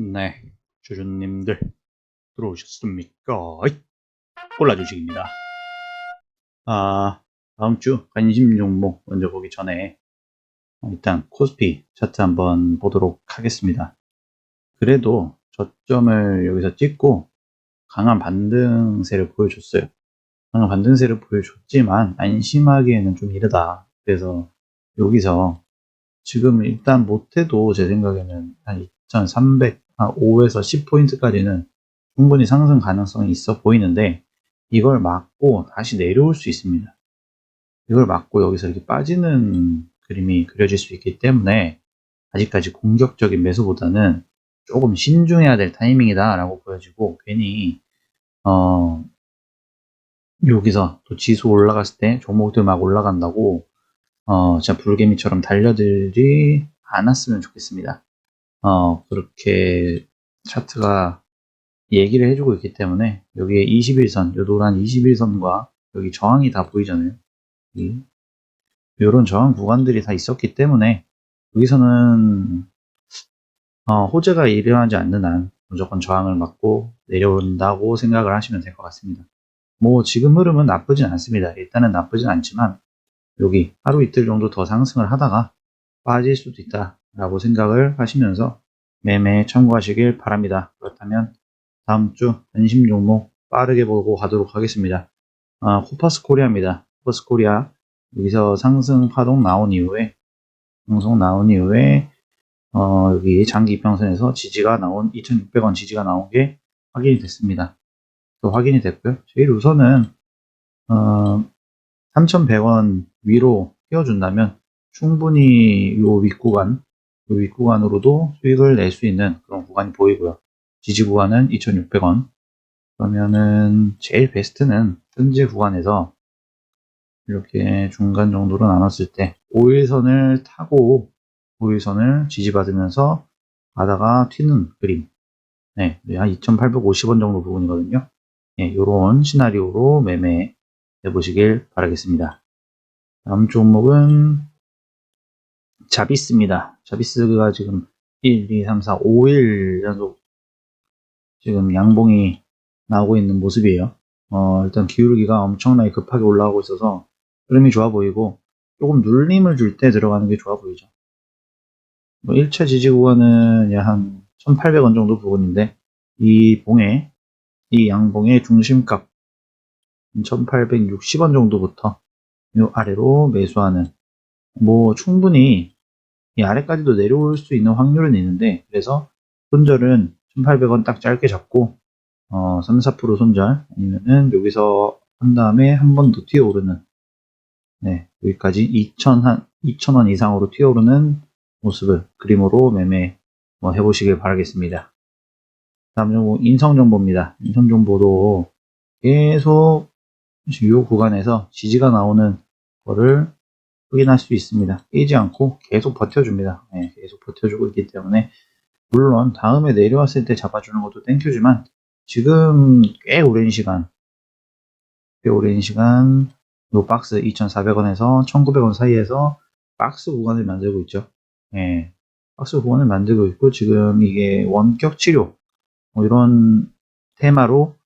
네, 주주님들 들어오셨습니까? 골라주식입니다. 아, 다음 주 관심 종목 먼저 보기 전에 일단 코스피 차트 한번 보도록 하겠습니다. 그래도 저점을 여기서 찍고 강한 반등세를 보여줬어요. 강한 반등세를 보여줬지만 안심하기에는 좀 이르다. 그래서 여기서 지금 일단 못해도 제 생각에는 한 2300, 한 5에서 10포인트까지는 충분히 상승 가능성이 있어 보이는데 이걸 막고 다시 내려올 수 있습니다. 이걸 막고 여기서 이렇게 빠지는 그림이 그려질 수 있기 때문에 아직까지 공격적인 매수보다는 조금 신중해야 될 타이밍이다 라고 보여지고 괜히 어 여기서 또 지수 올라갔을 때 종목들 막 올라간다고 어 진짜 불개미처럼 달려들지 않았으면 좋겠습니다. 어 그렇게 차트가 얘기를 해주고 있기 때문에 여기에 21선, 요 노란 21선과 여기 저항이 다 보이잖아요. 이 요런 저항 구간들이 다 있었기 때문에 여기서는 어, 호재가 일어나지 않는 한 무조건 저항을 맞고 내려온다고 생각을 하시면 될 것 같습니다. 뭐 지금 흐름은 나쁘진 않습니다. 일단은 나쁘진 않지만 여기 하루 이틀 정도 더 상승을 하다가 빠질 수도 있다 라고 생각을 하시면서 매매 참고하시길 바랍니다. 그렇다면 다음 주 관심 종목 빠르게 보고 가도록 하겠습니다. 아, 코파스 코리아입니다. 코파스 코리아 여기서 상승 파동 나온 이후에 상승 나온 이후에 어, 여기 장기 이평선에서 지지가 나온 2,600원 지지가 나온 게 확인이 됐습니다. 또 확인이 됐고요. 제일 우선은 어, 3,100원 위로 띄워준다면 충분히 요 윗구간, 요 윗 구간으로도 수익을 낼 수 있는 그런 구간이 보이고요. 지지 구간은 2,600원. 그러면은 제일 베스트는 현재 구간에서 이렇게 중간 정도로 나눴을 때 5일선을 타고 5일선을 지지받으면서 가다가 튀는 그림. 네, 한 2,850원 정도 부분이거든요. 네, 요런 시나리오로 매매 해 보시길 바라겠습니다. 다음 종목은 자비스입니다. 자비스가 지금 1, 2, 3, 4, 5일 연속 지금 양봉이 나오고 있는 모습이에요. 어, 일단 기울기가 엄청나게 급하게 올라가고 있어서 흐름이 좋아 보이고 조금 눌림을 줄 때 들어가는 게 좋아 보이죠. 뭐 1차 지지 구간은 약한 1,800원 정도 부분인데 이 봉에 이 양봉의 중심값 1860원 정도부터 이 아래로 매수하는 뭐 충분히 이 아래까지도 내려올 수 있는 확률은 있는데 그래서 손절은 1800원 딱 짧게 잡고 어, 3, 4% 손절 아니면은 여기서 한 다음에 한 번 더 튀어오르는 네, 여기까지 2000, 한 2000원 이상으로 튀어오르는 모습을 그림으로 매매 뭐 해보시길 바라겠습니다. 다음 종목 인성 정보입니다. 인성 정보도 계속 이 구간에서 지지가 나오는 거를 확인할 수 있습니다. 깨지 않고 계속 버텨줍니다. 네, 계속 버텨주고 있기 때문에 물론 다음에 내려왔을 때 잡아주는 것도 땡큐지만 지금 꽤 오랜 시간 꽤 오랜 시간 요 박스 2,400원에서 1,900원 사이에서 박스 구간을 만들고 있죠. 예, 박스 구간을 만들고 있고 지금 이게 원격 치료 뭐 이런 테마로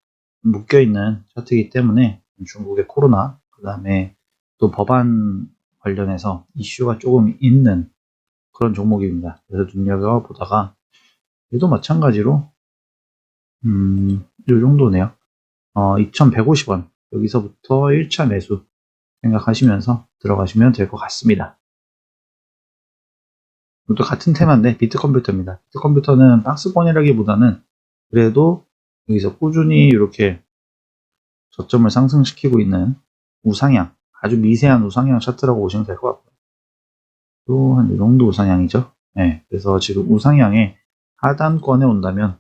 묶여 있는 차트이기 때문에 중국의 코로나 그 다음에 또 법안 관련해서 이슈가 조금 있는 그런 종목입니다. 그래서 눈여겨 보다가 얘도 마찬가지로 음, 이 정도네요. 어, 2,150원 여기서부터 1차 매수 생각하시면서 들어가시면 될 것 같습니다. 이것도 같은 테마인데 비트 컴퓨터입니다. 비트 컴퓨터는 박스권이라기보다는 그래도 여기서 꾸준히 이렇게 저점을 상승시키고 있는 우상향, 아주 미세한 우상향 차트라고 보시면 될 것 같고요. 또한 이 정도 우상향이죠. 네, 그래서 지금 우상향의 하단권에 온다면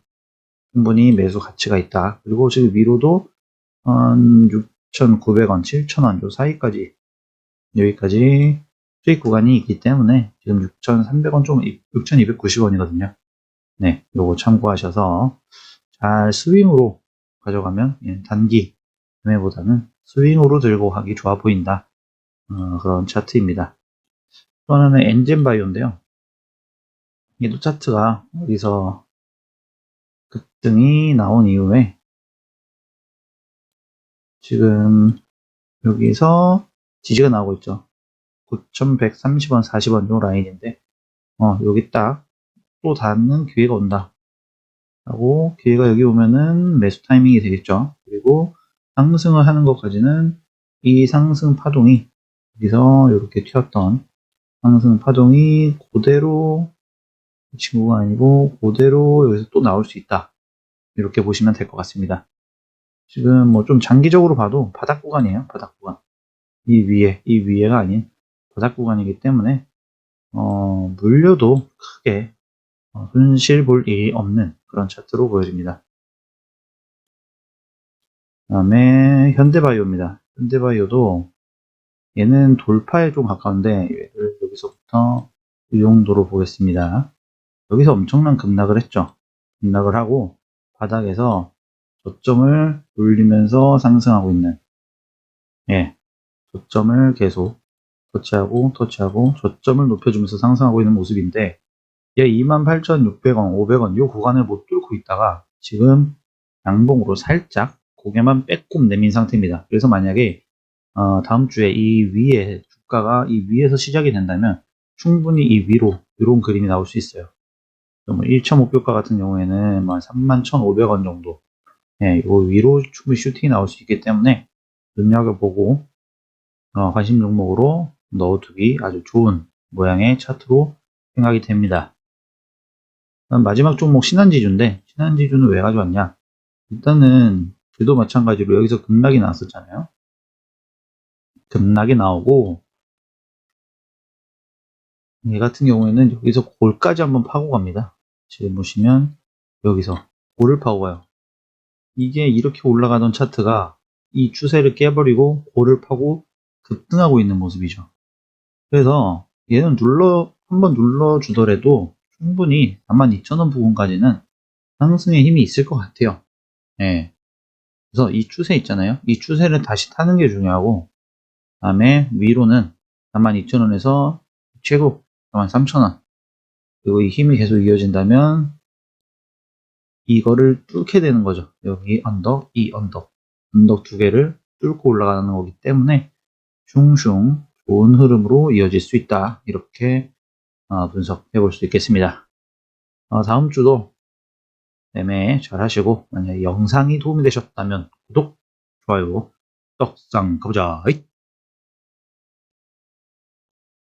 충분히 매수 가치가 있다. 그리고 지금 위로도 한 6,900원, 7,000원 요 사이까지 여기까지 수익 구간이 있기 때문에 지금 6,300원 좀 6,290원이거든요. 네, 요거 참고하셔서 잘 스윙으로 가져가면 예, 단기 매매보다는 스윙으로 들고 가기 좋아 보인다. 어, 그런 차트입니다. 또 하나는 엔젠바이오인데요. 얘도 차트가 여기서 등이 나온 이후에 지금 여기서 지지가 나오고 있죠. 9,130원, 40원 요 라인인데 어, 여기 딱 또 닿는 기회가 온다. 하고 기회가 여기 오면은 매수 타이밍이 되겠죠. 그리고 상승을 하는 것까지는 이 상승 파동이 여기서 이렇게 튀었던 상승 파동이 그대로 이 친구가 아니고 그대로 여기서 또 나올 수 있다. 이렇게 보시면 될 것 같습니다. 지금 뭐 좀 장기적으로 봐도 바닥 구간이에요. 바닥 구간. 이 위에, 이 위에가 아닌 바닥 구간이기 때문에 어, 물려도 크게 어, 손실 볼 일이 없는 그런 차트로 보여집니다. 다음에 현대바이오입니다. 현대바이오도 얘는 돌파에 좀 가까운데 얘를 여기서부터 이 정도로 보겠습니다. 여기서 엄청난 급락을 했죠. 급락을 하고 바닥에서 저점을 돌리면서 상승하고 있는 예, 저점을 계속 터치하고 터치하고 저점을 높여주면서 상승하고 있는 모습인데 얘 28,600원, 500원 이 구간을 못 뚫고 있다가 지금 양봉으로 살짝 고개만 빼꼼 내민 상태입니다. 그래서 만약에 어, 다음 주에 이 위에 주가가 이 위에서 시작이 된다면 충분히 이 위로 이런 그림이 나올 수 있어요. 뭐 1차 목표가 같은 경우에는 뭐 31,500원 정도 예, 요 위로 충분히 슈팅이 나올 수 있기 때문에 눈여겨보고 어, 관심 종목으로 넣어두기 아주 좋은 모양의 차트로 생각이 됩니다. 마지막 종목 신한지주인데 신한지주는 왜 가져왔냐? 일단은 그도 마찬가지로 여기서 급락이 나왔었잖아요. 급락이 나오고 얘 같은 경우에는 여기서 골까지 한번 파고 갑니다. 지금 보시면 여기서 골을 파고 가요. 이게 이렇게 올라가던 차트가 이 추세를 깨버리고 골을 파고 급등하고 있는 모습이죠. 그래서 얘는 눌러 한번 눌러주더라도 충분히 42,000원 부분까지는 상승의 힘이 있을 것 같아요. 예. 그래서 이 추세 있잖아요. 이 추세를 다시 타는 게 중요하고 다음에 위로는 42,000원에서 최고 43,000원 그리고 이 힘이 계속 이어진다면 이거를 뚫게 되는 거죠. 여기 언덕, 이 언덕 언덕 두 개를 뚫고 올라가는 거기 때문에 슝슝 좋은 흐름으로 이어질 수 있다. 이렇게 어, 분석해 볼 수 있겠습니다. 어, 다음 주도 매매 잘 하시고 만약에 영상이 도움이 되셨다면 구독, 좋아요, 떡상 가보자.